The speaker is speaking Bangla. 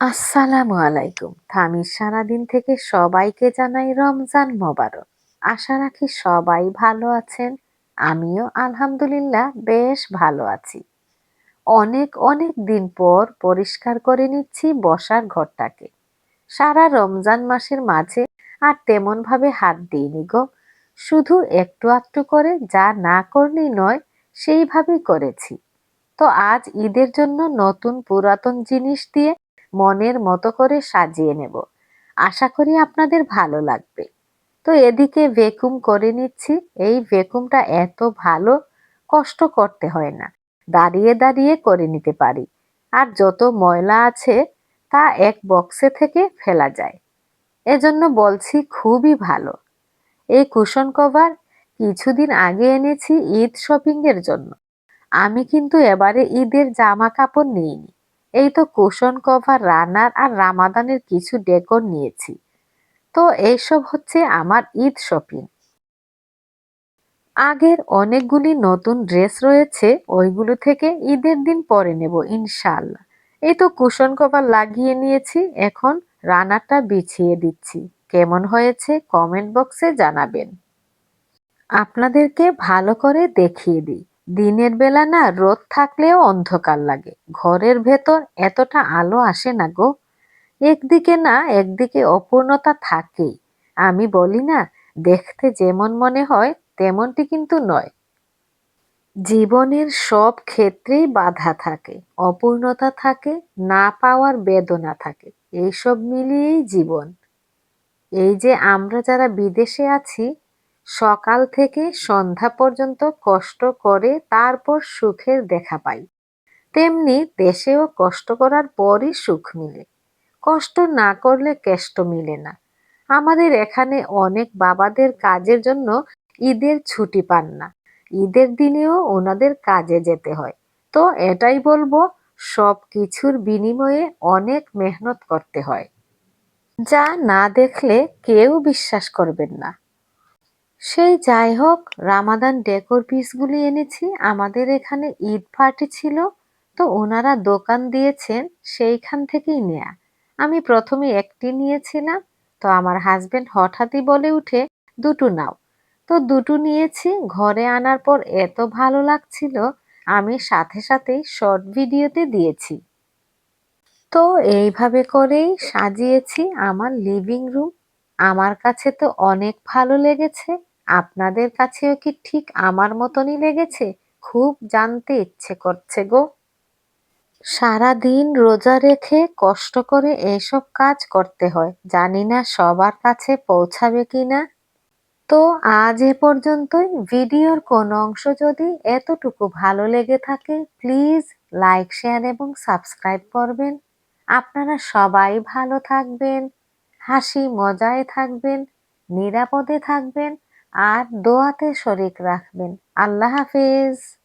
আসসালামু আলাইকুম। থামির সারাদিন থেকে সবাইকে জানাই রমজান মোবারক। আশা রাখি সবাই ভালো আছেন। আমিও আলহামদুলিল্লাহ বেশ ভালো আছি। অনেক অনেক দিন পর পরিষ্কার করে নিচ্ছি বসার ঘরটাকে। সারা রমজান মাসের মাঝে আর তেমন ভাবে হাত দিইনি গো। শুধু একটু আধটু করে যা না করলেই নয়, সেইভাবেই করেছি। তো আজ ঈদের জন্য নতুন পুরাতন জিনিস দিয়ে মনের মতো করে সাজিয়ে নেব। আশা করি আপনাদের ভালো লাগবে। তো এদিকে ভেকুম করে নিচ্ছি। এই ভেকুমটা এত ভালো, কষ্ট করতে হয় না। দাঁড়িয়ে দাঁড়িয়ে করে নিতে পারি। আর যত ময়লা আছে, তা এক বক্সে থেকে ফেলা যায়। এজন্য বলছি খুবই ভালো। এই কুশন কভার কিছুদিন আগে এনেছি ঈদ শপিং এর জন্য। আমি কিন্তু এবারে ঈদের জামা কাপড় নিইনি। এই তো কুশন কভার, রানার আর রামাদানের কিছু ডেকোর নিয়েছি। তো এইসব হচ্ছে আমার ঈদ শপিং। আগের অনেকগুলি নতুন ড্রেস রয়েছে, ওইগুলো থেকে ঈদের দিন পরে নেব ইনশাল্লাহ এই তো কুশন কভার লাগিয়ে নিয়েছি, এখন রানারটা বিছিয়ে দিচ্ছি। কেমন হয়েছে কমেন্ট বক্সে জানাবেন। আপনাদেরকে ভালো করে দেখিয়ে দিই। দিনের বেলা না রোদ থাকলেও অন্ধকার লাগে। ঘরের ভেতর এতটা আলো আসে না গো। একদিকে না, একদিকে অপূর্ণতা থাকেই। আমি বলি না, দেখতে যেমন মনে হয়, তেমনটি কিন্তু নয়। জীবনের সব ক্ষেত্রেই বাধা থাকে, অপূর্ণতা থাকে, না পাওয়ার বেদনা থাকে। এইসব মিলিয়েই জীবন। এই যে আমরা যারা বিদেশে আছি সকাল থেকে সন্ধ্যা পর্যন্ত কষ্ট করে তারপর সুখের দেখা পাই। তেমনি দেশেও কষ্ট করার পরই সুখ মিলে। কষ্ট না করলে কেষ্ট মিলে না। আমাদের এখানে অনেক বাবাদের কাজের জন্য ঈদের ছুটি পান না। ঈদের দিনেও ওনাদের কাজে যেতে হয়। তো এটাই বলব, সব কিছুর বিনিময়ে অনেক মেহনত করতে হয়। যা না দেখলে কেউ বিশ্বাস করবেন না। সেই যাই হোক রামাদান ডেকোর পিসগুলি এনেছি। আমাদের এখানে ঈদ পার্টি ছিল, তো ওনারা দোকান দিয়েছেন সেইখান থেকেই নেয়া। আমি প্রথমে একটি নিয়েছিলাম, তো আমার হাজবেন্ড হঠাৎই বলে উঠে, দুটো নাও। তো দুটো নিয়েছি, ঘরে আনার পর এত ভালো লাগছিল, আমি সাথে সাথেই শর্ট ভিডিওতে দিয়েছি। তো এইভাবে করেই সাজিয়েছি আমার লিভিং রুম। আমার কাছে তো অনেক ভালো লেগেছে আপনাদের কাছেও কি ঠিক আমার মতনই লেগেছে? খুব জানতে ইচ্ছে করছে গো। সারাদিন রোজা রেখে কষ্ট করে এসব কাজ করতে হয়। জানি না সবার কাছে পৌঁছাবে কি না। তো আজ এ পর্যন্তই। ভিডিওর কোনো অংশ যদি এতটুকু ভালো লেগে থাকে, প্লিজ লাইক, শেয়ার এবং সাবস্ক্রাইব করবেন। আপনারা সবাই ভালো থাকবেন, হাসি, মজায় থাকবেন, নিরাপদে থাকবেন। আর দোয়াতে শরিক রাখবেন। আল্লাহ হাফিজ।